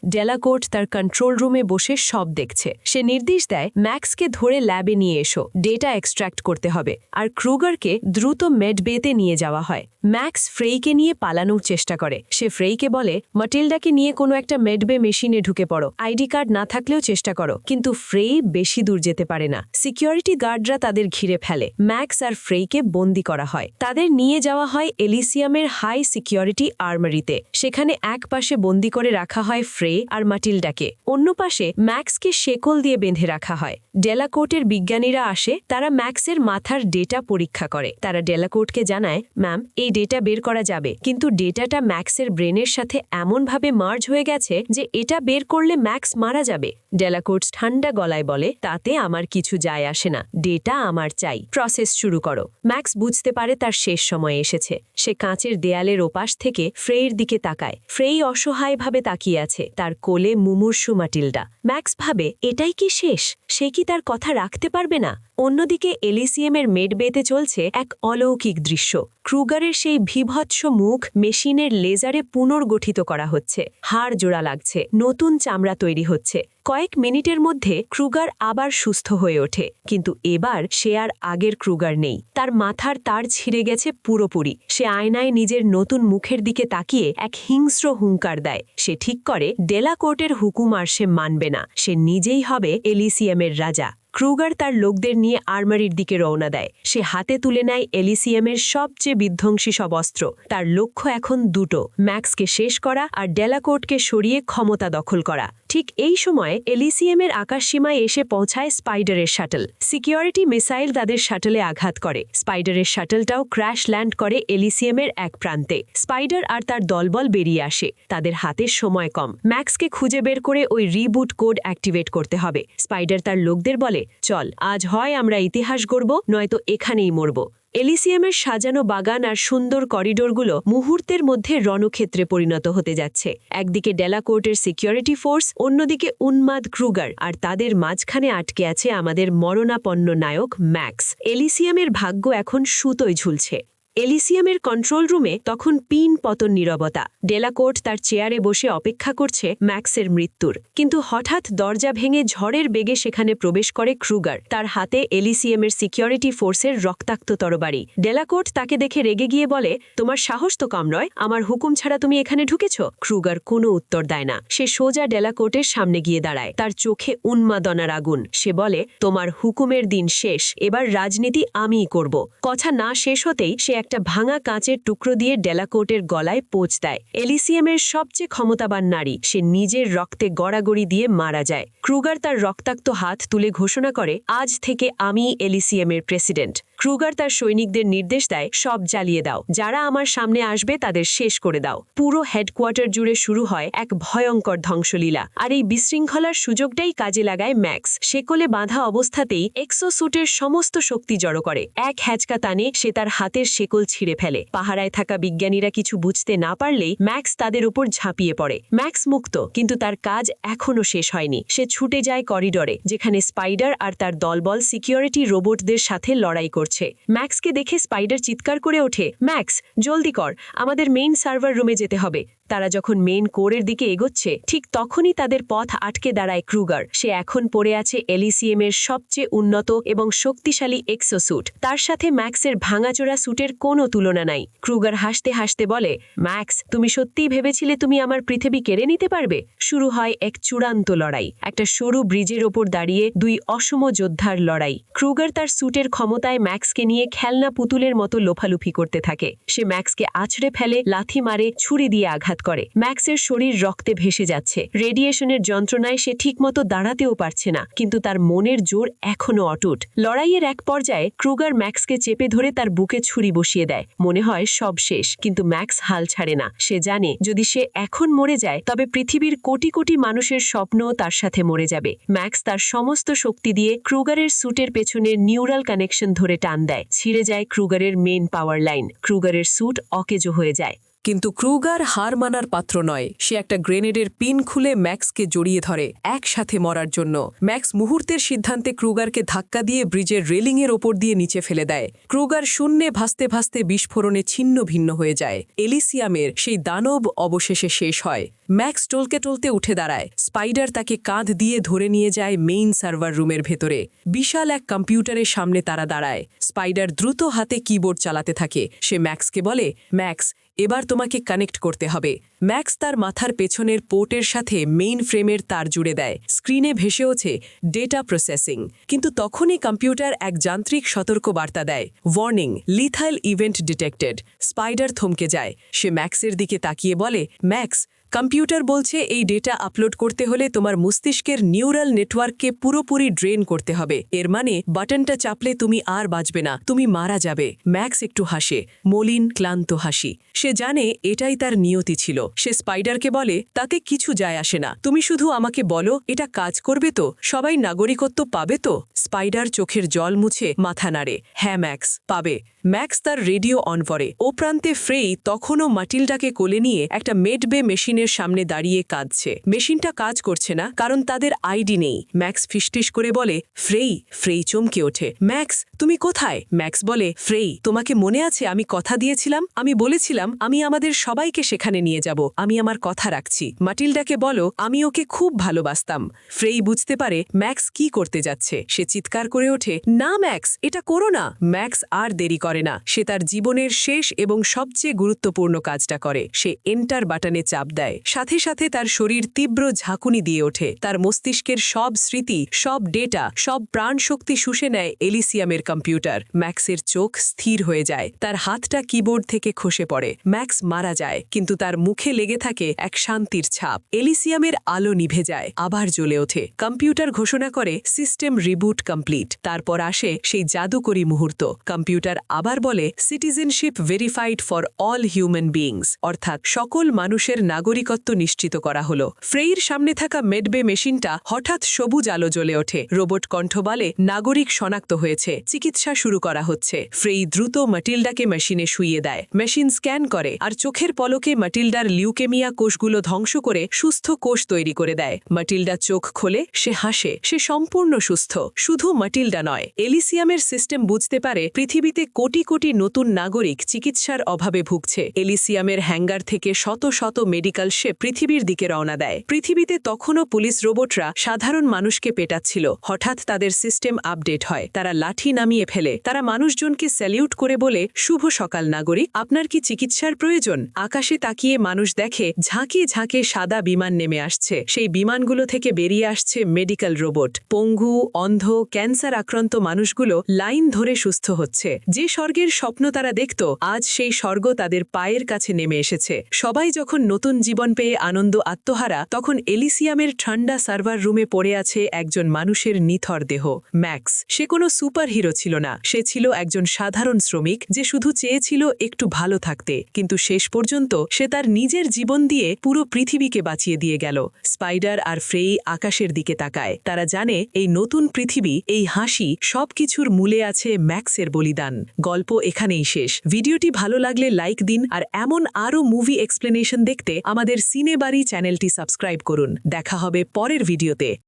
ডেলাকোর্ট তার কন্ট্রোল রুমে বসে সব দেখছে। সে নির্দেশ দেয়, ম্যাক্সকে ধরে ল্যাবে নিয়ে এসো, ডেটা এক্সট্র্যাক্ট করতে হবে। আর ক্রুগারকে দ্রুত মেডবেতে নিয়ে যাওয়া হয়। ম্যাক্স ফ্রেইকে নিয়ে পালানোর চেষ্টা করে। সে ফ্রেইকে বলে মাটিল্ডাকে নিয়ে কোনো একটা মেডবে মেশিনে ঢুকে পড়ো। আইডি কার্ড না থাকলেও চেষ্টা করো। কিন্তু ফ্রেই বেশি দূর যেতে পারে না। সিকিউরিটি গার্ডরা তাদের ঘিরে ফেলে। ম্যাক্স আর ফ্রেইকে বন্দি করা হয়। তাদের নিয়ে যাওয়া হয় এলিসিয়ামের হাই সিকিউরিটি আর্মারিতে। সেখানে এক পাশে বন্দি করে রাখা হয় ফ্রে আর মাটিল্ডাকে অন্য পাশে ম্যাক্সকে শেকল দিয়ে বেঁধে রাখা হয়। ডেলাকোর্টের বিজ্ঞানীরা আসে, তারা ম্যাক্সের মাথার ডেটা পরীক্ষা করে। তারা ডেলাকোর্টকে জানায়, ম্যাম, এই ডেটা বের করা যাবে। কিন্তু ডেটাটা ম্যাক্সের ব্রেনের সাথে এমনভাবে মার্জ হয়ে গেছে যে এটা বের করলে ম্যাক্স মারা যাবে। ডেলাকোটস ঠান্ডা গলায় বলে, তাতে আমার কিছু যায় আসে না। ডেটা আমার চাই। প্রসেস শুরু করো। ম্যাক্স বুঝতে পারে তার শেষ সময় এসেছে। সে কাঁচের দেয়ালের ওপাশ থেকে ফ্রেয়ের দিকে তাকায়। ফ্রেই অসহায়ভাবে তাকিয়ে আছে তার কোলে মুমূর্ষু মাটিল্ডা ম্যাক্স ভাবে, এটাই কি শেষ? সে কি তার কথা রাখতে পারবে না? অন্যদিকে এলিসিএমের মেড বেতে চলছে এক অলৌকিক দৃশ্য। ক্রুগারের সেই বিভৎস মুখ মেশিনের লেজারে পুনর্গঠিত করা হচ্ছে। হাড় জোড়া লাগছে, নতুন চামড়া তৈরি হচ্ছে। কয়েক মিনিটের মধ্যে ক্রুগার আবার সুস্থ হয়ে ওঠে। কিন্তু এবার সে আর আগের ক্রুগার নেই। তার মাথার তার ছিঁড়ে গেছে পুরোপুরি। সে আয়নায় নিজের নতুন মুখের দিকে তাকিয়ে এক হিংস্র হুঙ্কার দেয়। সে ঠিক করে, ডেলাকোর্টের হুকুম আর সে মানবে না। সে নিজেই হবে এলিসিয়ামের রাজা। ক্রুগার তার লোকদের নিয়ে আর্মারির দিকে রওনা দেয়। সে হাতে তুলে নেয় এলিসিয়ামের সবচেয়ে বিধ্বংসী সব অস্ত্র। তার লক্ষ্য এখন দুটো, ম্যাক্সকে শেষ করা আর ডেলাকোর্টকে সরিয়ে ক্ষমতা দখল করা। ঠিক এই সময় এলিসিয়ামের আকাশসীমায় এসে পৌঁছায় স্পাইডারের শাটল। সিকিউরিটি মিসাইল তাদের শাটলে আঘাত করে। স্পাইডারের শাটলটাও ক্র্যাশ ল্যান্ড করে এলিসিয়ামের এক প্রান্তে। স্পাইডার আর তার দলবল বেরিয়ে আসে। তাদের হাতে সময় কম। ম্যাক্সকে খুঁজে বের করে ওই রিবুট কোড অ্যাক্টিভেট করতে হবে। স্পাইডার তার লোকদের বলে, চল, আজ হয় আমরা ইতিহাস গড়ব, নয়তো এখানেই মরব। এলিসিয়ামের সাজানো বাগান আর সুন্দর করিডোরগুলো মুহূর্তের মধ্যে রণক্ষেত্রে পরিণত হতে যাচ্ছে। একদিকে ডেলাকোর্টের সিকিউরিটি ফোর্স, অন্যদিকে উন্মাদ ক্রুগার, আর তাদের মাঝখানে আটকে আছে আমাদের মরণাপন্ন নায়ক ম্যাক্স। এলিসিয়ামের ভাগ্য এখন সুতোয় ঝুলছে। এলিসিয়ামের কন্ট্রোল রুমে তখন পিন পতন নীরবতা। ডেলাকোর্ট তার চেয়ারে বসে অপেক্ষা করছে ম্যাক্সের মৃত্যুর। কিন্তু হঠাৎ দরজা ভেঙে ঝড়ের বেগে সেখানে প্রবেশ করে ক্রুগার। তার হাতে এলিসিয়ামের সিকিউরিটি ফোর্সের রক্তাক্ত তরবারি। ডেলাকোর্ট তাকে দেখে রেগে গিয়ে বলে, তোমার সাহস তো কম নয়, আমার হুকুম ছাড়া তুমি এখানে ঢুকেছ? ক্রুগার কোনো উত্তর দেয় না। সে সোজা ডেলাকোর্টের সামনে গিয়ে দাঁড়ায়। তার চোখে উন্মাদনার আগুন। সে বলে, তোমার হুকুমের দিন শেষ, এবার রাজনীতি আমিই করব। কথা না শেষ হতেই সে একটা ভাঙা কাঁচের টুকরো দিয়ে ডেলাকোটের গলায় পোচ দেয়। এলিসিয়ামের সবচেয়ে ক্ষমতাবান নারী, সে নিজের রক্তে গড়াগড়ি দিয়ে মারা যায়। ক্রুগার তার রক্তাক্ত হাত তুলে ঘোষণা করে, আজ থেকে আমি এলিসিয়ামের প্রেসিডেন্ট। ক্রুগার তার সৈনিকদের নির্দেশ দেয়, সব জ্বালিয়ে দাও। যারা আমার সামনে আসবে, তাদের শেষ করে দাও। পুরো হেডকোয়ার্টার জুড়ে শুরু হয় এক ভয়ঙ্কর ধ্বংসলীলা। আর এই বিশৃঙ্খলার সুযোগটাই কাজে লাগায় ম্যাক্স সেকলে বাঁধা অবস্থাতেই এক্সোসুটের সমস্ত শক্তি জড়ো করে। এক হ্যাচকা টানে সে তার হাতের শেকল ছিঁড়ে ফেলে। পাহারায় থাকা বিজ্ঞানীরা কিছু বুঝতে না পারলেই ম্যাক্স তাদের উপর ঝাঁপিয়ে পড়ে। ম্যাক্স মুক্ত, কিন্তু তার কাজ এখনও শেষ হয়নি। সে ছুটে যায় করিডরে, যেখানে স্পাইডার আর তার দলবল সিকিউরিটি রোবটদের সাথে লড়াই করছে। ম্যাক্সকে দেখে স্পাইডার চিৎকার করে ওঠে, ম্যাক্স, জলদি কর, আমাদের মেইন সার্ভার রুমে যেতে হবে। তারা যখন মেইন কোরের দিকে এগোচ্ছে, ঠিক তখনই তাদের পথ আটকে দাঁড়ায় ক্রুগার। সে এখন পড়ে আছে এলিসিএম এর সবচেয়ে উন্নত এবং শক্তিশালী এক্সোস্যুট। তার সাথে ম্যাক্সের ভাঙাচোরা স্যুটের কোনো তুলনা নাই। ক্রুগার হাসতে হাসতে বলে, ম্যাক্স, তুমি সত্যিই ভেবেছিলে তুমি আমার পৃথিবী কেড়ে নিতে পারবে? শুরু হয় এক চূড়ান্ত লড়াই, একটা সরু ব্রিজের ওপর দাঁড়িয়ে দুই অসম যোদ্ধার লড়াই। ক্রুগার তার স্যুটের ক্ষমতায় ম্যাক্সকে নিয়ে খেলনা পুতুলের মতো লোফালুফি করতে থাকে। সে ম্যাক্সকে আছড়ে ফেলে, লাথি মারে, ছুরি দিয়ে আঘাত করে। ম্যাক্সের শরীর রক্তে ভেসে যাচ্ছে। রেডিয়েশনের যন্ত্রণায় সে ঠিকমতো দাঁড়াতেও পারছে না, কিন্তু তার মনের জোর এখনও অটুট। লড়াইয়ের এক পর্যায়ে ক্রুগার ম্যাক্সকে চেপে ধরে তার বুকে ছুরি বসিয়ে দেয়। মনে হয় সব শেষ, কিন্তু ম্যাক্স হাল ছাড়ে না। সে জানে, যদি সে এখন মরে যায়, তবে পৃথিবীর কোটি কোটি মানুষের স্বপ্নও তার সাথে মরে যাবে। ম্যাক্স তার সমস্ত শক্তি দিয়ে ক্রুগারের স্যুটের পেছনের নিউরাল কানেকশন ধরে টান দেয়। ছিঁড়ে যায় ক্রুগারের মেন পাওয়ার লাইন। ক্রুগারের স্যুট অকেজো হয়ে যায়। কিন্তু ক্রুগার হার মানার পাত্র নয়। সে একটা গ্রেনেডের পিন খুলে ম্যাক্সকে জড়িয়ে ধরে, একসাথে মরার জন্য। ম্যাক্স মুহূর্তের সিদ্ধান্তে ক্রুগারকে ধাক্কা দিয়ে ব্রিজের রেলিংয়ের ওপর দিয়ে নিচে ফেলে দেয়। ক্রুগার শূন্যে ভাসতে ভাসতে বিস্ফোরণে ছিন্ন ভিন্ন হয়ে যায়। এলিসিয়ামের সেই দানব অবশেষে শেষ হয়। ম্যাক্স টলকে টলতে উঠে দাঁড়ায়। স্পাইডার তাকে কাঁধ দিয়ে ধরে নিয়ে যায় মেইন সার্ভার রুমের ভেতরে। বিশাল এক কম্পিউটারের সামনে তারা দাঁড়ায়। স্পাইডার দ্রুত হাতে কিবোর্ড চালাতে থাকে। সে ম্যাক্সকে বলে, ম্যাক্স এবার তোমাকে কানেক্ট করতে হবে। ম্যাক্স তার মাথার পেছনের পোর্টের সাথে মেইন ফ্রেমের তার জুড়ে দেয়। স্ক্রিনে ভেসে ওঠে ডেটা প্রসেসিং। কিন্তু তখনই কম্পিউটার এক যান্ত্রিক সতর্ক বার্তা দেয়। Warning, lethal event detected. Spider থমকে যায়। সে ম্যাক্সের দিকে তাকিয়ে বলে, ম্যাক্স কম্পিউটার বলছে এই ডেটা আপলোড করতে হলে তোমার মস্তিষ্কের নিউরাল নেটওয়ার্ককে পুরোপুরি ড্রেন করতে হবে। এর মানে বাটনটা চাপলে তুমি আর বাঁচবে না, তুমি মারা যাবে। ম্যাক্স একটু হাসে, মলিন, ক্লান্ত হাসি। সে জানে এটাই তার নিয়তি ছিল। সে স্পাইডারকে বলে, তাতে কিছু যায় আসে না। তুমি শুধু আমাকে বলো, এটা কাজ করবে তো? সবাই নাগরিকত্ব পাবে তো? স্পাইডার চোখের জল মুছে মাথা নাড়ে। হ্যাঁ ম্যাক্স, পাবে। ম্যাক্স তার রেডিও অন করে। ও প্রান্তে ফ্রেই তখনও মাটিলটাকে কোলে নিয়ে একটা মেডবে মেশিনের সামনে দাঁড়িয়ে কাঁদছে। মেশিনটা কাজ করছে না, কারণ তাদের আইডি নেই। ম্যাক্স ফিসটিস করে বলে, ফ্রেই ফ্রেই চমকে ওঠে। ম্যাক্স, তুমি কোথায়? ম্যাক্স বলে, ফ্রেই, তোমাকে মনে আছে আমি কথা দিয়েছিলাম? আমি বলেছিলাম আমি আমাদের সবাইকে সেখানে নিয়ে যাব। আমি আমার কথা রাখছি। মাটিলডাকে বলো, আমি ওকে খুব ভালোবাসতাম। ফ্রেই বুঝতে পারে, ম্যাক্স কি করতে যাচ্ছে? সে চিৎকার করে ওঠে, না ম্যাক্স, এটা করো না। ম্যাক্স আর দেরি করে না। সে তার জীবনের শেষ এবং সবচেয়ে গুরুত্বপূর্ণ কাজটা করে। সে এন্টার বাটনে চাপ দেয়। সাথে সাথে তার শরীর তীব্র ঝাঁকুনি দিয়ে ওঠে। তার মস্তিষ্কের সব স্মৃতি, সব ডেটা, সব প্রাণ শক্তি শুষে নেয় এলিসিয়ামের কম্পিউটার। ম্যাক্সের চোখ স্থির হয়ে যায়। তার হাতটা কিবোর্ড থেকে খসে পড়ে। ম্যাক্স মারা যায়, কিন্তু তার মুখে লেগে থাকে এক শান্তির ছাপ। এলিসিয়ামের আলো নিভে যায়, আবার জ্বলে ওঠে। কম্পিউটার ঘোষণা করে, সিস্টেম রিবুট কমপ্লিট। তারপর আসে সেই জাদুকরী মুহূর্ত। কম্পিউটার আবার বলে, citizenship verified for all human beings অর্থাৎ সকল মানুষের নাগরিকত্ব নিশ্চিত করা হলো। ফ্রেইর সামনে থাকা মেডবে মেশিনটা হঠাৎ সবুজ আলো জ্বলে ওঠে। রোবট কণ্ঠ বলে নাগরিক শনাক্ত হয়েছে। চিকিৎসা শুরু করা হচ্ছে। ফ্রেই দ্রুত মাটিল্ডাকে মেশিনে শুইয়ে দেয়। মেশিন স্ক্যান করে আর চোখের পলকে মাটিল্ডার লিউকেমিয়া কোষগুলো ধ্বংস করে সুস্থ কোষ তৈরি করে দেয়। মাটিল্ডা চোখ খোলে, সে হাসে, সে সম্পূর্ণ সুস্থ। শুধু মাটিল্ডা নয়, এলিসিয়ামের সিস্টেম বুঝতে পারে পৃথিবীতে কোটি কোটি নতুন নাগরিক চিকিৎসার অভাবে ভুগছে। এলিসিয়ামের হ্যাঙ্গার থেকে শত শত মেডিকেল সে পৃথিবীর দিকে রওনা দেয়। পৃথিবীতে তখনও পুলিশ রোবটরা সাধারণ মানুষকে পেটাচ্ছিল। হঠাৎ তাদের সিস্টেম আপডেট হয়। তারা লাঠি নামিয়ে ফেলে। তারা মানুষজনকে স্যালিউট করে বলে, শুভ সকাল, নাগরিক। আপনার কি চিকিৎসার প্রয়োজন? আকাশে তাকিয়ে মানুষ দেখে, ঝাঁকে ঝাঁকে সাদা বিমান নেমে আসছে। সেই বিমানগুলো থেকে বেরিয়ে আসছে মেডিকেল রোবট। পঙ্গু, অন্ধ, ক্যান্সার আক্রান্ত মানুষগুলো লাইন ধরে সুস্থ হচ্ছে। যে স্বর্গের স্বপ্ন তারা দেখত, আজ সেই স্বর্গ তাদের পায়ের কাছে নেমে এসেছে। সবাই যখন নতুন জীবন পেয়ে আনন্দ আত্মহারা, তখন এলিসিয়ামের ঠান্ডা সার্ভার রুমে পড়ে আছে একজন মানুষের নিথর দেহ, ম্যাক্স। সে কোনো সুপার হিরো ছিল না, সে ছিল একজন সাধারণ শ্রমিক যে শুধু চেয়েছিল একটু ভালো থাকতে, কিন্তু শেষ পর্যন্ত সে তার নিজের জীবন দিয়ে পুরো পৃথিবীকে বাঁচিয়ে দিয়ে গেল। স্পাইডার আর ফ্রেই আকাশের দিকে তাকায়, তারা জানে এই নতুন পৃথিবী, এই হাসি সবকিছুর মূলে আছে ম্যাক্সের বলিদান। গল্প এখানেই শেষ। ভিডিওটি ভালো লাগলে লাইক দিন আর এমন আরও মুভি এক্সপ্লেনেশন দেখতে আমাদের সিনেবাড়ি চ্যানেলটি সাবস্ক্রাইব করুন। দেখা হবে পরের ভিডিওতে।